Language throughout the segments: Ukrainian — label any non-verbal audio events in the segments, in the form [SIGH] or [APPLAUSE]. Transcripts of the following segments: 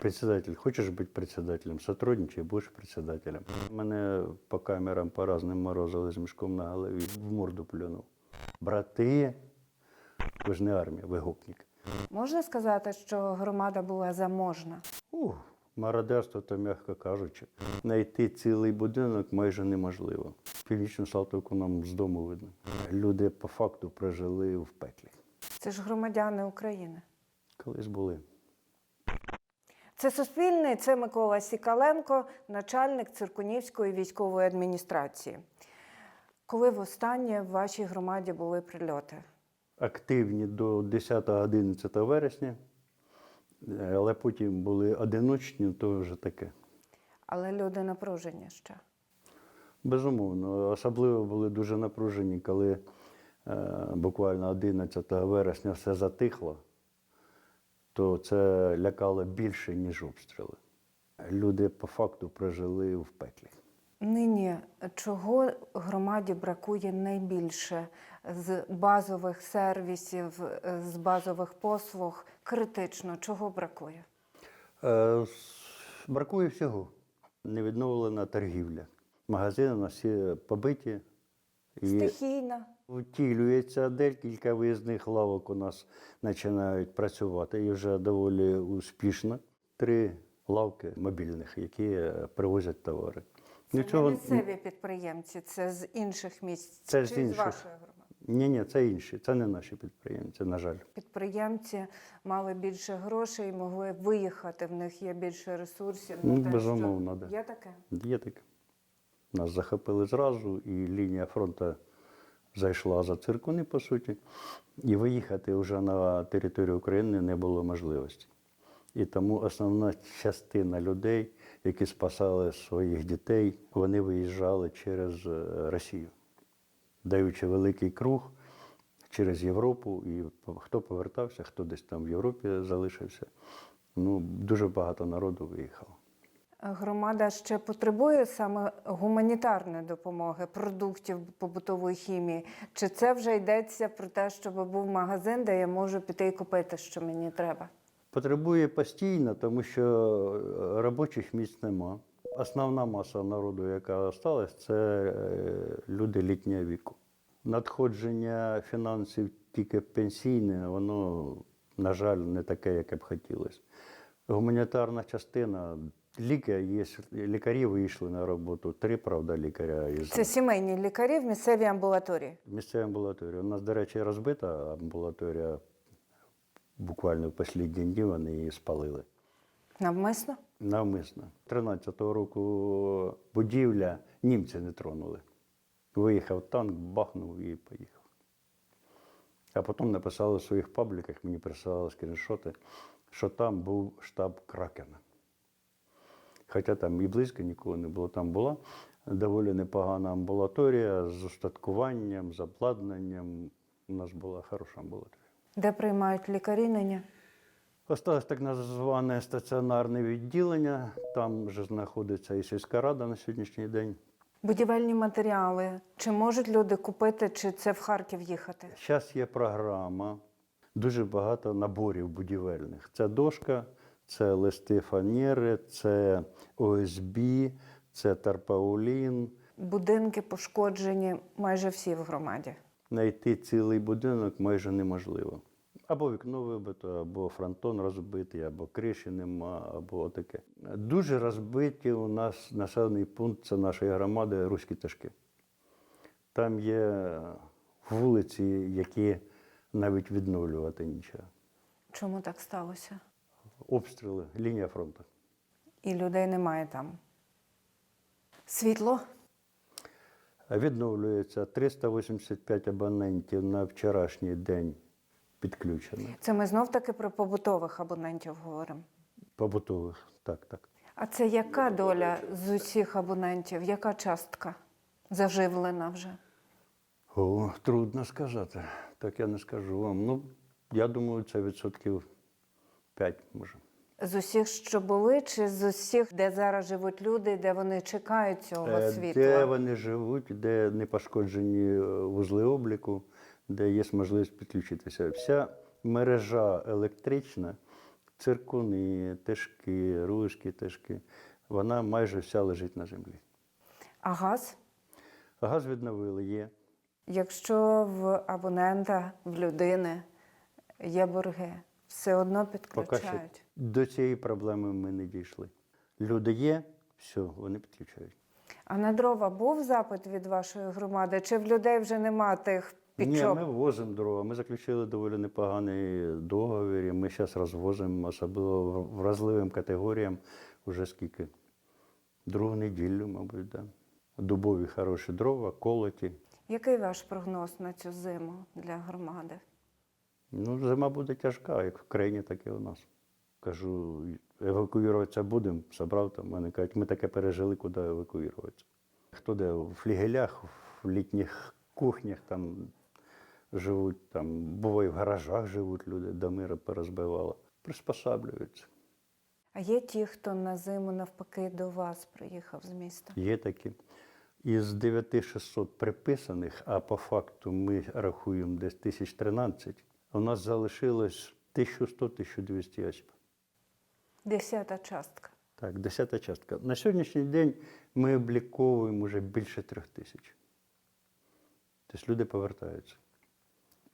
Председатель, хочешь быть председателем? Сотрудничай, будешь председателем. Мене по камерам по разним морозили з мішком на голові, в морду плюнув. Брати, ви ж не армія, ви. Можна сказати, що громада була заможна? Ух, мародерство, то м'яко кажучи. Знайти цілий будинок майже неможливо. Північну Салтовку нам з дому видно. Люди по факту прожили в пеклі. Це ж громадяни України. Колись були. Це Суспільний, це Микола Сікаленко, начальник Циркунівської військової адміністрації. Коли востаннє в вашій громаді були прильоти? Активні до 10-11 вересня, е, але потім були одиночні, то вже таке. Але люди напружені ще. Безумовно, особливо були дуже напружені, коли е, буквально 11 вересня все затихло, то це лякало більше, ніж обстріли. Люди по факту прожили в пеклі. Нині чого громаді бракує найбільше з базових сервісів, з базових послуг? Критично, чого бракує? Е, бракує всього. Невідновлена торгівля. Магазини у нас всі побиті. І Стихійна. Втілюється декілька виїзних лавок у нас починають працювати і вже доволі успішно. Три лавки мобільних, які е, привозять товари. Це не місцеві підприємці, це з інших місць Це чи з інших. вашої громади. Ні, ні, це інші, це не наші підприємці, на жаль. Підприємці мали більше грошей, могли виїхати. В них є більше ресурсів. Ну, те, безумовно, що... да. Є таке. Є таке. Нас захопили зразу, і лінія фронту зайшла за циркуни, по суті, і виїхати вже на територію України не було можливості. І тому основна частина людей, які спасали своїх дітей, вони виїжджали через е, Росію, даючи великий круг через Європу. І хто повертався, хто десь там в Європі залишився. Ну, дуже багато народу виїхало. Громада ще потребує саме гуманітарної допомоги, продуктів побутової хімії. Чи це вже йдеться про те, щоб був магазин, де я можу піти і купити, що мені треба? Потребує постійно, тому що е, робочих місць нема. Основна маса народу, яка залишилась, це е, люди літнього віку. Надходження фінансів тільки пенсійне, воно, на жаль, не таке, яке б хотілося. Гуманітарна частина, лікар, є, лікарі вийшли на роботу, три, правда, лікаря із Це сімейні лікарі в місцевій амбулаторії. місцевої амбулаторії. У нас, до речі, розбита амбулаторія. Буквально в останні дні вони її спалили. Навмисно? Навмисно. 13-го року будівля німці не тронули. Виїхав танк, бахнув і поїхав. А потім написали в своїх пабліках, мені присилали скріншоти, що там був штаб Кракена. Хоча там і близько нікого не було. Там була доволі непогана амбулаторія з устаткуванням, з обладнанням. У нас була хороша амбулаторія. Де приймають лікарі нині? Осталось так назване стаціонарне відділення. Там вже знаходиться і сільська рада на сьогоднішній день. Будівельні матеріали. Чи можуть люди купити, чи це в Харків їхати? Зараз є програма, дуже багато наборів будівельних. Це дошка, це листи фанери, це ОСБ, це тарпаулін. Будинки пошкоджені майже всі в громаді. Знайти цілий будинок майже неможливо. Або вікно вибито, або фронтон розбитий, або криші нема, або таке. Дуже розбиті у нас населений пункт це нашої громади Руські Ташки. Там є вулиці, які навіть відновлювати нічого. Чому так сталося? Обстріли, лінія фронту. І людей немає там. Світло Відновлюється 385 абонентів на вчорашній день підключено. це ми знов таки про побутових абонентів говоримо. Побутових, так, так. А це яка доля з усіх абонентів? Яка частка заживлена вже? О, трудно сказати. Так я не скажу вам. Ну, я думаю, це відсотків 5 може. З усіх, що були, чи з усіх, де зараз живуть люди, де вони чекають цього Е, світла? Де вони живуть, де не пошкоджені е, вузли обліку, де є можливість підключитися. Вся мережа електрична циркуни, тишки, ружки, тишки. Вона майже вся лежить на землі. А газ? Газ відновили, є. Якщо в абонента, в людини є борги, все одно Поки що до цієї проблеми ми не дійшли. Люди є, все, вони підключають. А на дрова був запит від вашої громади? Чи в людей вже нема тих Ні, ми возимо дрова. Ми заключили доволі непоганий договір. і Ми зараз розвозимо, особливо вразливим категоріям, уже скільки? Другу неділю, мабуть, да. Дубові хороші дрова, колоті. Який ваш прогноз на цю зиму для громади? Ну, зима буде тяжка, як в країні, так і у нас. Кажу, евакуюватися будемо, собрав там. Вони кажуть, ми таке пережили, куди евакуюватися. Хто де в флігелях, в літніх кухнях там живуть, там, буває в гаражах живуть люди, доми порозбивало. Приспосаблюються. А є ті, хто на зиму навпаки до вас приїхав з міста? Є такі. Із 9600 приписаних, а по факту ми рахуємо десь 1013, у нас залишилось 1100-1200 осіб. Десята частка. Так, десята частка. На сьогоднішній день ми обліковуємо вже більше трьох тисяч. Тобто люди повертаються.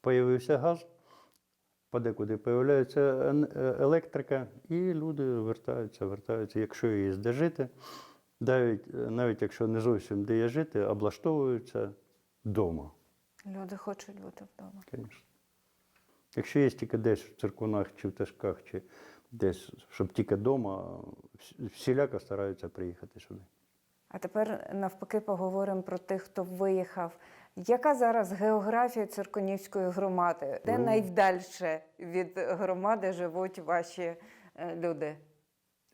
Появився газ, подекуди появляється е, електрика, і люди вертаються, вертаються. Якщо є де жити, навіть, е, навіть якщо не зовсім де є жити, облаштовуються вдома. Люди хочуть бути вдома. Звісно. Якщо є тільки десь в циркунах чи в ташках, чи десь, щоб тільки вдома, всіляко стараються приїхати сюди. А тепер навпаки поговоримо про тих, хто виїхав. Яка зараз географія циркунівської громади? Де Ну. найдальше від громади живуть ваші е, люди?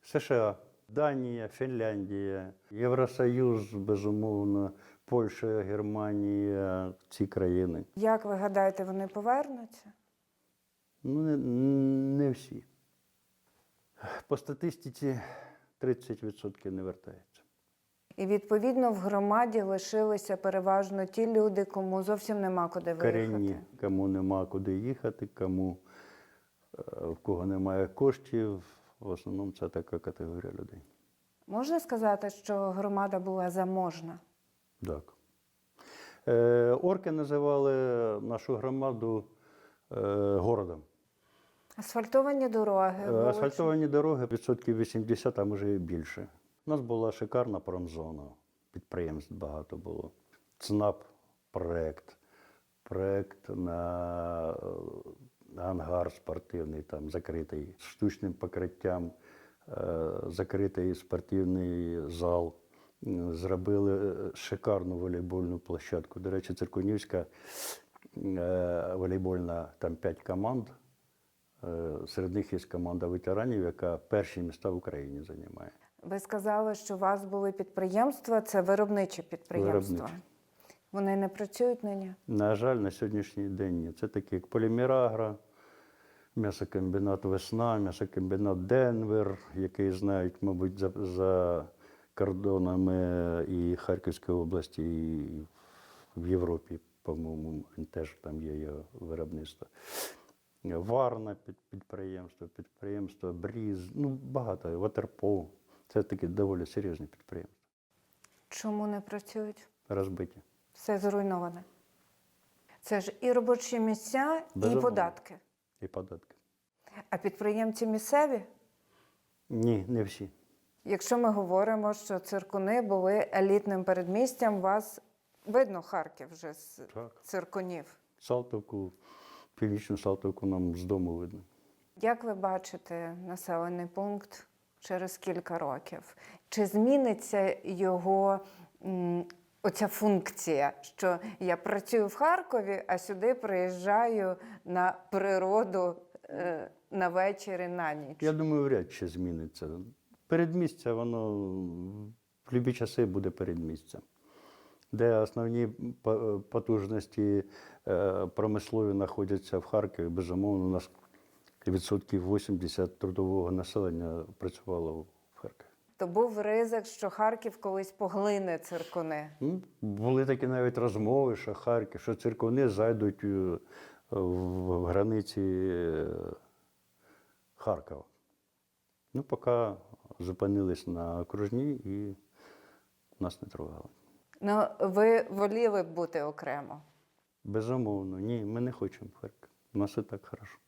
США, Данія, Фінляндія, Євросоюз, безумовно, Польща, Германія, ці країни. Як ви гадаєте, вони повернуться? Ну, не, не всі. По статистиці 30% не вертаються. І відповідно в громаді лишилися переважно ті люди, кому зовсім нема куди Корінні, кому нема куди їхати, кому е, в кого немає коштів. В основному це така категорія людей. Можна сказати, що громада була заможна? Так. Е, орки називали нашу громаду е, городом. Асфальтовані дороги, Е. Асфальтовані дороги відсотків 80, а може і більше. У нас була шикарна промзона, підприємств багато було. ЦНАП проект, проект на е, ангар спортивний, там закритий, з штучним покриттям, е, закритий спортивний зал. Зробили шикарну волейбольну площадку. До речі, Циркунівська волейбольна, там п'ять команд. Е, Серед них є команда ветеранів, яка перші міста в Україні займає. Ви сказали, що у вас були підприємства, це виробничі підприємства. Виробничі. Вони не працюють нині? На жаль, на сьогоднішній день ні. Це такі як Полімірагра, м'ясокомбінат Весна, м'ясокомбінат Денвер, який знають, мабуть, за, за кордонами і Харківської області, і в Європі, по-моєму, теж там є його виробництво. Варна підприємство, підприємство Бріз, ну багато, Ватерпол. Це такі доволі серйозні підприємства, Чому не працюють? розбиті. Все зруйноване. Це ж і робочі місця, і Безумовно. податки. І податки. А підприємці місцеві? Ні, не всі. Якщо ми говоримо, що циркуни були елітним передмістям, вас видно Харків вже з Так. циркунів. Салтовку, північну Салтовку нам з дому видно. Як ви бачите населений пункт через кілька років? Чи зміниться його оця функція, що я працюю в Харкові, а сюди приїжджаю на природу е, на вечір і на ніч? Я думаю, вряд чи зміниться. Передмістя, воно в будь-які часи буде передмістям. Де основні потужності е, промислові знаходяться в Харкові, безумовно, у нас відсотків 80 трудового населення працювало в Харкові. То був ризик, що Харків колись поглине циркуни. Були такі навіть розмови, що Харків, що церковни зайдуть е, в границі е, Харкова. Ну, поки зупинились на окружній і нас не трогали. Ну, ви воліли б бути окремо. Безумовно, ні, ми не хочемо в Харків. У нас і так хорошо.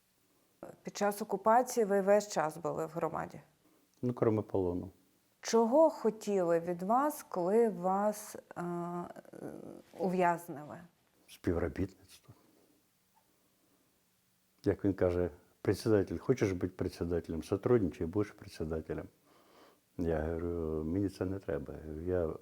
Під час окупації ви весь час були в громаді. Ну, крім полону. Чого хотіли від вас, коли вас е, ув'язнили? Співробітництво. Як він каже, председатель, хочеш бути председателем, сотрудничай, будеш председателем. Я говорю, мені це не треба. Я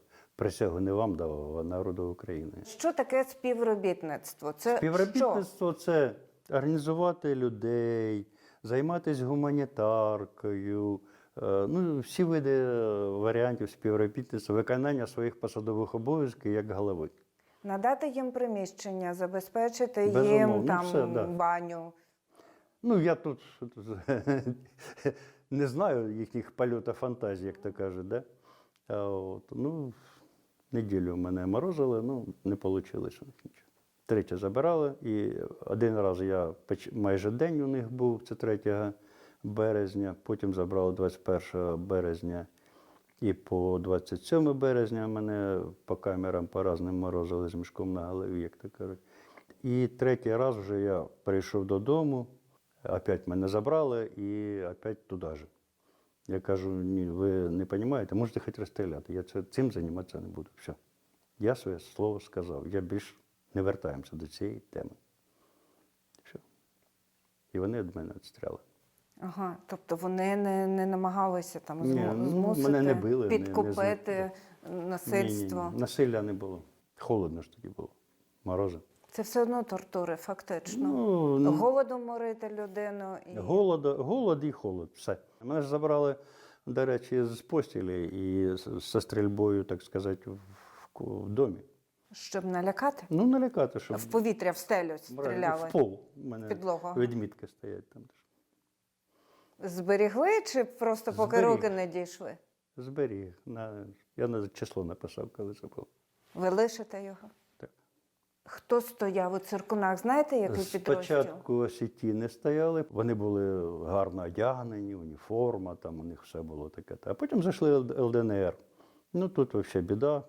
присягу не вам давав, а народу України. Що таке співробітництво? Це що? Співробітництво це організувати людей, займатися гуманітаркою, е, ну, всі види е, варіантів співробітництва, виконання своїх посадових обов'язків як голови. Надати їм приміщення, забезпечити їм Безумовно, там все, да. баню. Ну, я тут [LAUGHS] не знаю їхніх польотів фантазії, як то кажуть, да? А от, ну, неділю мене морозили, ну, не вийшло нічого. Третє забирали, і один раз я майже день у них був, це 3 березня, потім забрали 21 березня і по 27 березня мене по камерам по разним морозили з мішком на голові, як то кажуть. І третій раз вже я прийшов додому, опять мене забрали і опять туди ж. Я кажу, ні, ви не розумієте, можете хоч розстріляти. Я цим займатися не буду. Все. Я своє слово сказав. Я більш не вертаємося до цієї теми. Все. І вони від мене відстріляли. Ага, тобто вони не, не намагалися там Ні, ну, змусити, мене не били, не- не підкупити Ні, насильство. ні, ні. Насилля не було. Холодно ж тоді було. Морози. Це все одно тортури, фактично. Ну, ну, Голодом морити людину і Голод, голод і холод. Все. Мене ж забрали, до речі, з постілі і зі стрільбою, так сказати, в, в, в домі. щоб налякати. Ну, налякати, щоб В повітря, в стелю стріляли. в пол. У мене Підлогу. відмітки стоять там. Зберігли чи просто поки Зберіг. руки не дійшли? Зберіг. На, я на число написав, коли це було. Ви лишите його? Хто стояв у циркунах? Знаєте, який підрозділ? Спочатку осетіни стояли, вони були гарно одягнені, уніформа, там у них все було таке. А потім зайшли ЛДНР. Ну тут взагалі біда.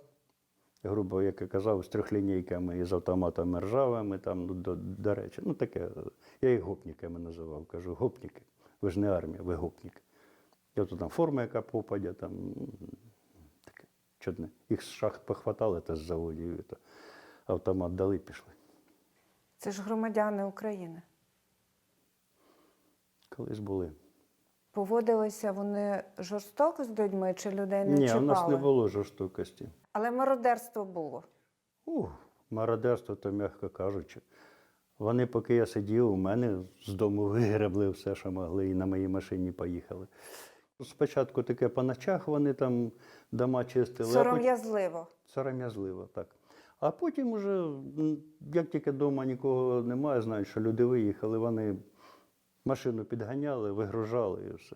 Грубо, як я казав, з трьохлінійками і з автоматами ржавими, там, ну, до, до речі, ну таке. Я їх гопниками називав. Кажу, гопники. Ви ж не армія, ви гопники. І от там форма, яка попадє, там таке чудне. Їх з шахт похватали та з заводів, і то автомат дали, пішли. Це ж громадяни України. Колись були. Поводилися вони жорстоко з людьми чи людей не Ні, чіпали? у нас не було жорстокості. Але мародерство було. Ух, мародерство, то м'яко кажучи. Вони, поки я сидів, у мене з дому [LAUGHS] вигребли все, що могли, і на моїй машині поїхали. Спочатку таке по ночах вони там дома чистили, Сором'язливо. сором'язливо, так. А потім уже, як тільки вдома нікого немає, знають, що люди виїхали, вони машину підганяли, вигружали і все.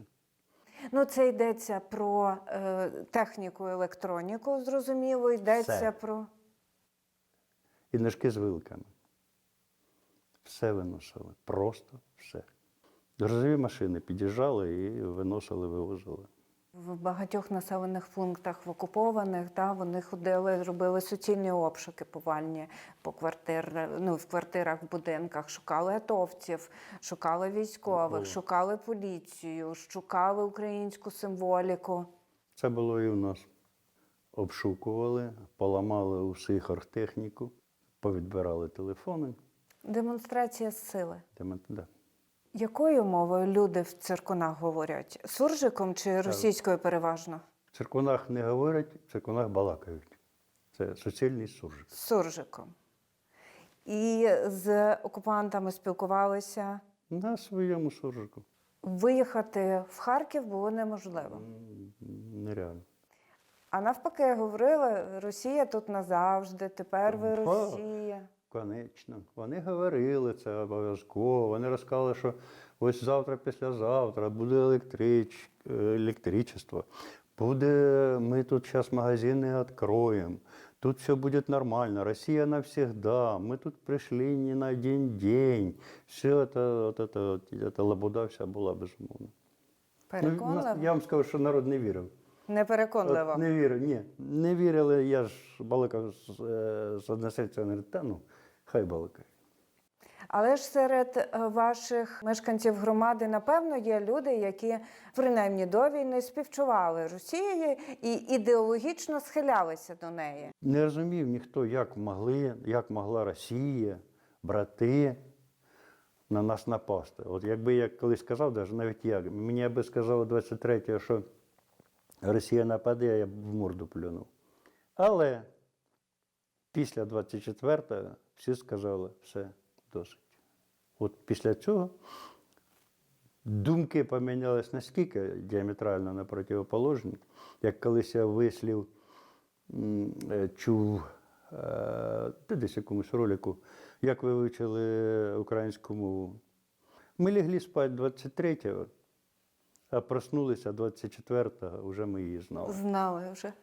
Ну, це йдеться про е, техніку, електроніку, зрозуміло, йдеться Все. про. І ножки з вилками. Все виносили. Просто все. Грузові машини під'їжджали і виносили, вивозили. В багатьох населених пунктах в окупованих, да, вони ходили, робили суцільні обшуки повальні по квартир, ну, в квартирах, в будинках, шукали атовців, шукали військових, шукали поліцію, шукали українську символіку. Це було і в нас. Обшукували, поламали усіх оргтехніку, повідбирали телефони. Демонстрація сили. Де да. Якою мовою люди в циркунах говорять? Суржиком чи російською переважно? В церквунах не говорять, в церквунах балакають. Це суцільний суржик. Суржиком. І з окупантами спілкувалися. На своєму суржику. Виїхати в Харків було неможливо. Нереально. А навпаки, говорили, Росія тут назавжди, тепер ви Росія. Конечно. Вони говорили це обов'язково. Вони розказали, що ось завтра, післязавтра буде електрич, е, електричество. Буде, ми тут зараз магазини відкроємо. Тут все буде нормально. Россия навсегда. Мы тут пришли не на один день. Все это, вот это, вот, эта лабуда вся була безумовно. Ну, Переконливо? нас- я вам скажу, що народ не вірив. Непереконливо. От не вірив, ні. Не вірили, я ж балакав з, е, з односельцями, говорю, та ну, хай балакає. Але ж серед е, ваших мешканців громади, напевно, є люди, які принаймні до війни співчували Росії і ідеологічно схилялися до неї. Не розумів ніхто, як могли, як могла Росія, брати на нас напасти. От якби я колись сказав, навіть як, мені аби сказали 23-го, що Росія нападе, я б в морду плюнув. Але після 24-го всі сказали, все, досить. От після цього думки помінялись настільки діаметрально на противоположні, як колись я вислів е, чув е, десь якомусь ролику, як ви вивчили українську мову. Ми лягли спати 23-го, а проснулися 24-го, вже ми її знали. Знали вже.